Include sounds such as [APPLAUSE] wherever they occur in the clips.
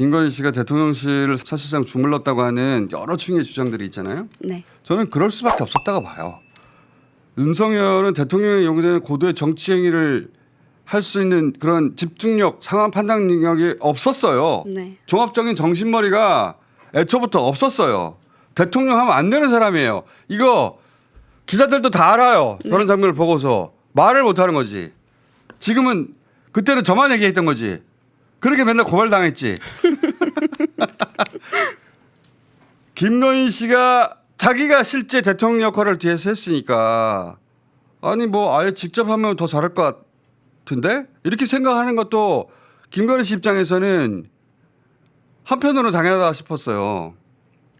김건희 씨가 대통령실을 사실상 주물렀다고 하는 여러 층의 주장들이 있잖아요. 네. 저는 그럴 수밖에 없었다고 봐요. 윤석열은 대통령에 요구되는 고도의 정치 행위를 할 수 있는 그런 집중력, 상황 판단 능력이 없었어요. 네. 종합적인 정신머리가 애초부터 없었어요. 대통령 하면 안 되는 사람이에요. 이거 기자들도 다 알아요. 저런 장면을 보고서 말을 못 하는 거지. 지금은 그때는 저만 얘기했던 거지. 그렇게 맨날 고발당했지. [LAUGHS] 김건희 씨가 자기가 실제 대통령 역할을 뒤에서 했으니까 아니 뭐 아예 직접 하면 더 잘할 것 같은데 이렇게 생각하는 것도 김건희 씨 입장에서는 한편으로 당연하다 싶었어요.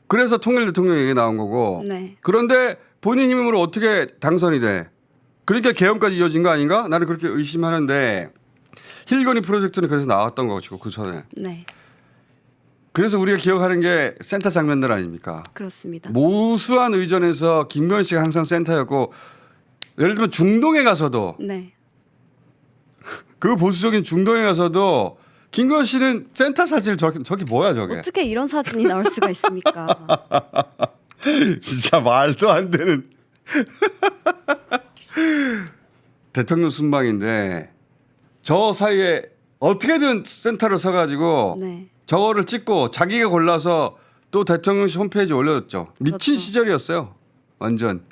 그래서 통일 대통령 얘기 나온 거고 네. 그런데 본인 힘으로 어떻게 당선이 돼? 그러니까 개헌까지 이어진 거 아닌가? 나는 그렇게 의심하는데 힐건이 프로젝트는 그래서 나왔던 것이고 그 전에 네. 그래서 우리가 기억하는 게 센터 장면들 아닙니까? 그렇습니다. 무수한 의전에서 김건희 씨가 항상 센터였고 예를 들면 중동에 가서도 네. [LAUGHS] 그 보수적인 중동에 가서도 김건희 씨는 센터 사진을 저기 저기 뭐야 저게 어떻게 이런 사진이 나올 수가 있습니까? [LAUGHS] 진짜 말도 안 되는 [LAUGHS] 대통령 순방인데 저 사이에 어떻게든 센터를 서가지고 네. 저거를 찍고 자기가 골라서 또 대통령실 홈페이지에 올려줬죠. 미친 그렇죠. 시절이었어요. 완전.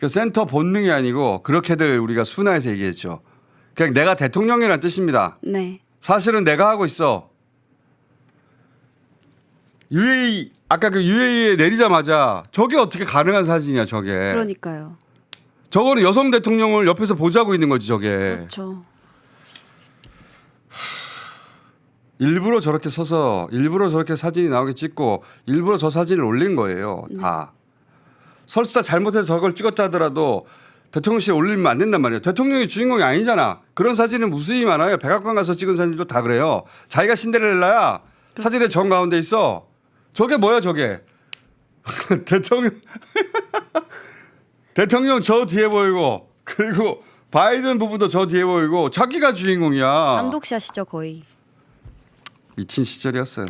그 센터 본능이 아니고 그렇게들 우리가 순화해서 얘기했죠. 그냥 내가 대통령이라는 뜻입니다. 네. 사실은 내가 하고 있어. UAE 아까 그 UAE에 내리자마자 저게 어떻게 가능한 사진이야 저게. 그러니까요. 저거는 여성 대통령을 옆에서 보자고 있는 거지 저게. 그렇죠. 일부러 저렇게 서서 일부러 저렇게 사진이 나오게 찍고 일부러 저 사진을 올린 거예요. 다. 설사 잘못해서 저걸 찍었다 하더라도 대통령실에 올리면 안 된단 말이에요. 대통령이 주인공이 아니잖아. 그런 사진은 무수히 많아요. 백악관 가서 찍은 사진도 다 그래요. 자기가 신데렐라야. 사진의 정 가운데 있어. 저게 뭐야 저게. [LAUGHS] 대통령 [LAUGHS] 대통령 저 뒤에 보이고 그리고 바이든 부부도 저 뒤에 보이고 자기가 주인공이야. 단독샷이죠 거의. 미친 시절이었어요.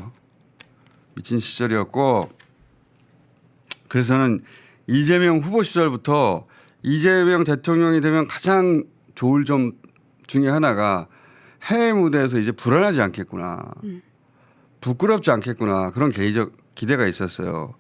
미친 시절이었고 그래서는 이재명 후보 시절부터 이재명 대통령이 되면 가장 좋을 점 중에 하나가 해외 무대에서 이제 불안하지 않겠구나. 부끄럽지 않겠구나. 그런 개인적 기대가 있었어요.